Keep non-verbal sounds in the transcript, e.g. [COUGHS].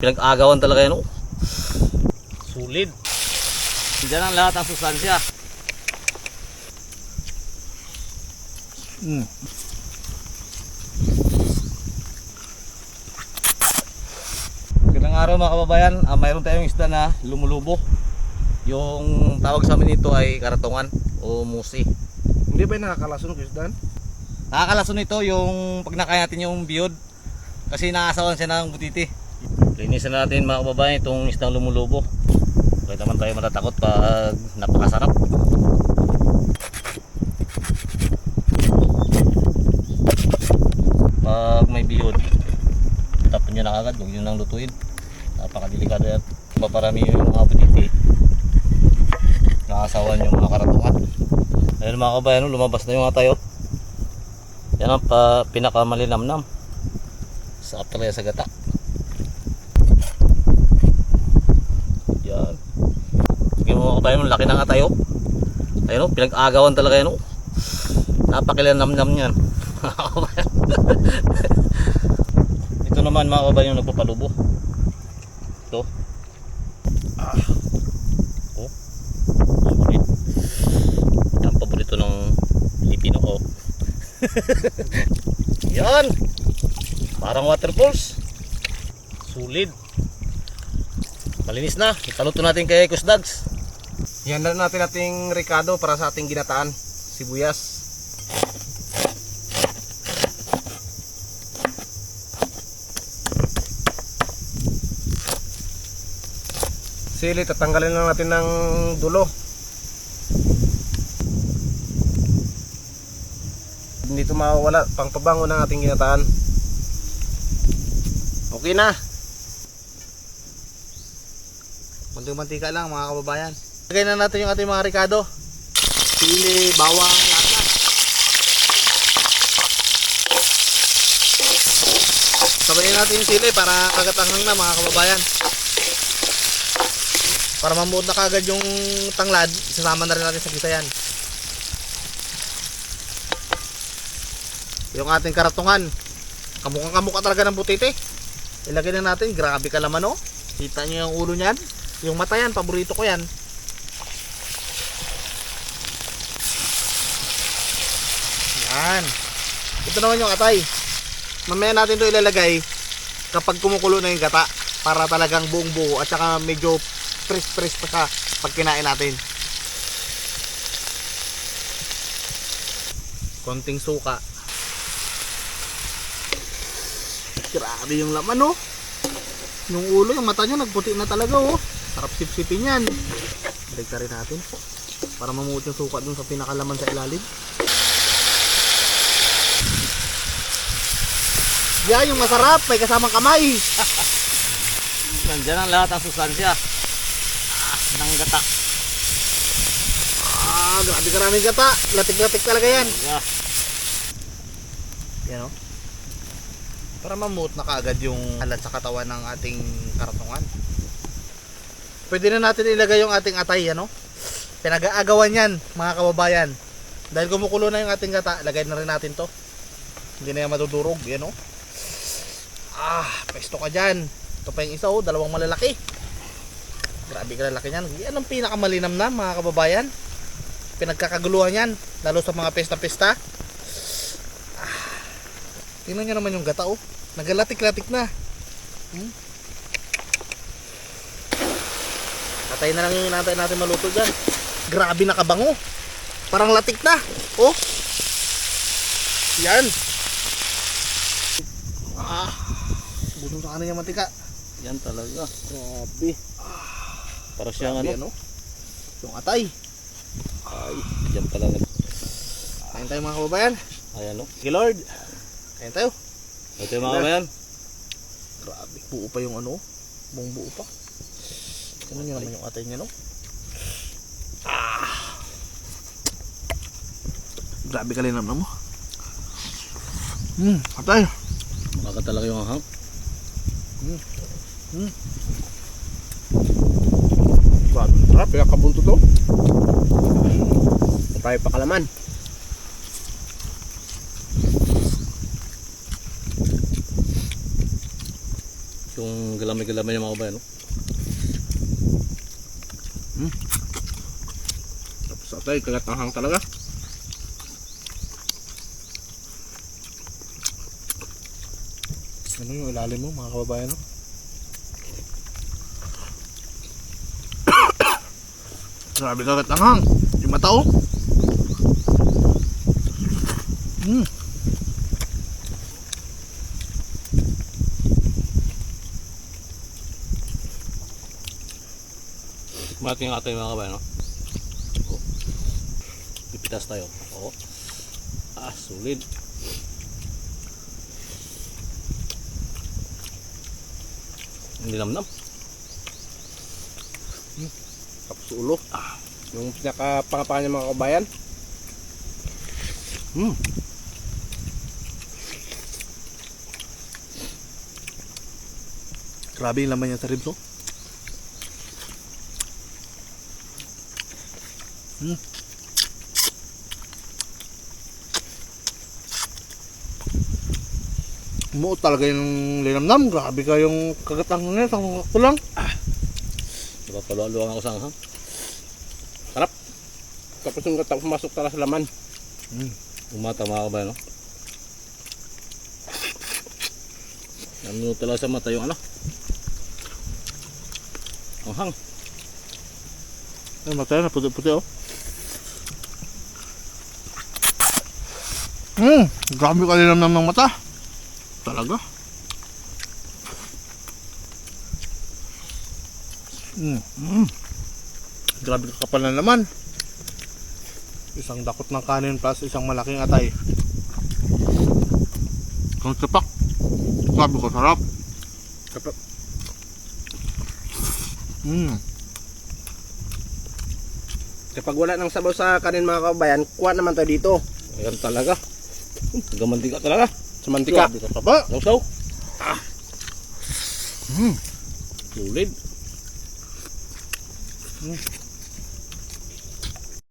Pinag-agawan talaga yan, oh. Sulit. Diyan ang lahat ng sustansya. Mm. Magandang araw mga kababayan. Ah, mayroon tayong isda na lumulubo. Yung tawag sa amin nito ay karatungan o musi. Hindi ba yung nakakalason, Chris Dan? Nakakalason nito yung pag nakain natin yung biyod kasi nakasawan siya ng butiti. Linisan natin mga kababayan itong isdang lumulubo. Kaya naman tayo matatakot pag napakasarap. Pag may biyod, tapon nyo na agad, huwag nyo nang lutuin. Napakadelikado yan. Paparami yung mga butiti. Nakasawan yung mga karatungan. Ayun mga kabayan, lumabas na yung mga tayo. Yan ang pinakamalinamnam. Sarap talaga sa gata. Yan. Sige mo mga kabayan, laki ng atayo. Ayun o, pinag-agawan talaga yan o. Napakilanamnam yan. [LAUGHS] Ito naman mga kabayan yung nagpapalubo. Ito. Ah. Oh. Paborito. Yan paborito ng Pilipino ko. [LAUGHS] Yan. Parang waterfalls. Sulit. Malinis na. Ipaluto natin kay Kusdags. Yan na natin ating Ricardo para sa ating ginataan. Sibuyas. Sili, tatanggalin lang natin ng dulo. Hindi ito mawawala. Pangpabango ng ating ginataan. Okay na. Kunting mantika lang mga kababayan. Lagay na natin yung ating mga ricado. Sili, bawang, lahat na. Sabayin natin yung sili para kagatanghang na mga kababayan. Para mamuot na kagad yung tanglad, isasama na rin natin sa gisayan. Yung ating karatungan. Kamukha kamukha talaga ng butite. Ilagay na natin, grabe ka laman oh. Kita niyo yung ulo niyan? Yung mata yan, paborito ko yan. Yan. Ito naman yung atay. Mamaya natin ito ilalagay kapag kumukulo na yung gata para talagang buong buo at saka medyo press-press pa siya pag kinain natin. Konting suka. Grabe yung laman oh. Yung ulo, yung mata niya nagputi na talaga oh. Sarap sipsipin yan. Balik rin natin. Para mamuot yung suka dun sa pinakalaman sa ilalim. Yan yung masarap, may kasamang kamay. Nandiyan ang lahat ng sustansya. Ah, ng gata. Ah, grabe karaming gata. Latik-latik talaga yan. Yeah. Yan oh. Para mamuot na kaagad yung alat sa katawan ng ating karatungan. Pwede na natin ilagay yung ating atay, ano? Pinag-aagawan yan, mga kababayan. Dahil kumukulo na yung ating gata, lagay na rin natin to. Hindi na yan madudurog, yan oh. Ah, pesto ka dyan. Ito pa yung isa oh, dalawang malalaki. Grabe ka lalaki niyan. Yan ang pinakamalinam na, mga kababayan. Pinagkakaguluhan yan, lalo sa mga pesta-pesta. Tingnan nyo naman yung gata oh. Nagalatik-latik na. Hmm? Patay na lang yung natin natin maluto dyan. Grabe nakabango. Parang latik na. Oh. Yan. Ah. Busong sa yung mantika. Yan talaga. Grabe. Para siyang Grabe, ano. ano? Yung atay. Ay, yan talaga. Kain tayo mga kababayan. Ayan o. Sige Lord. Kain tayo. Ito yung mga kabayan. Grabe. Buo pa yung ano. Buong buo pa. Tingnan nyo naman yung atay niya no. Ah. Grabe ka na mo. Hmm, atay. Baka talaga yung ahang. Grabe. Sarap, pinakabunto to. tayo pakalaman. Yung kalamay-kalamay yung mga kabayan. No? Tapos atay, kagat ang hang talaga. Ano yung ilalim mo mga kababayan no? [COUGHS] Grabe kagat ang hang. Yung mata oh. Hmm. Mati yung ating mga kabayan. No? Oh. Pipitas tayo. Oo. Ah, sulit. Hindi namnam. Tapos ulo. Yung pinaka-pangapangan niya mga kabayan. Hmm. Grabe yung laman niya sa ribs oh. Hmm. Mo talaga yung linamnam. Grabe ka yung kagatang ngayon. Sa ko lang. Diba paluan ako sa anghang. Tapos yung katang pumasok tala sa laman. Umata mga kabayan. No? Nanuno talaga sa mata yung ano. Anghang. Ay, matay na puti-puti oh. Hmm, grabe ka linamnam ng mata. Talaga. Hmm. Mm. Grabe ka kapal na naman. Isang dakot ng kanin plus isang malaking atay. Ang tapak. Grabe ka sarap. Kapag Hmm. Kapag wala nang sabaw sa kanin mga kabayan, kuha naman tayo dito. Ayan talaga. Gamanti ka talaga. Sa mantika. Grabe ka taba. Sausaw. Hmm. Sulit. Hmm.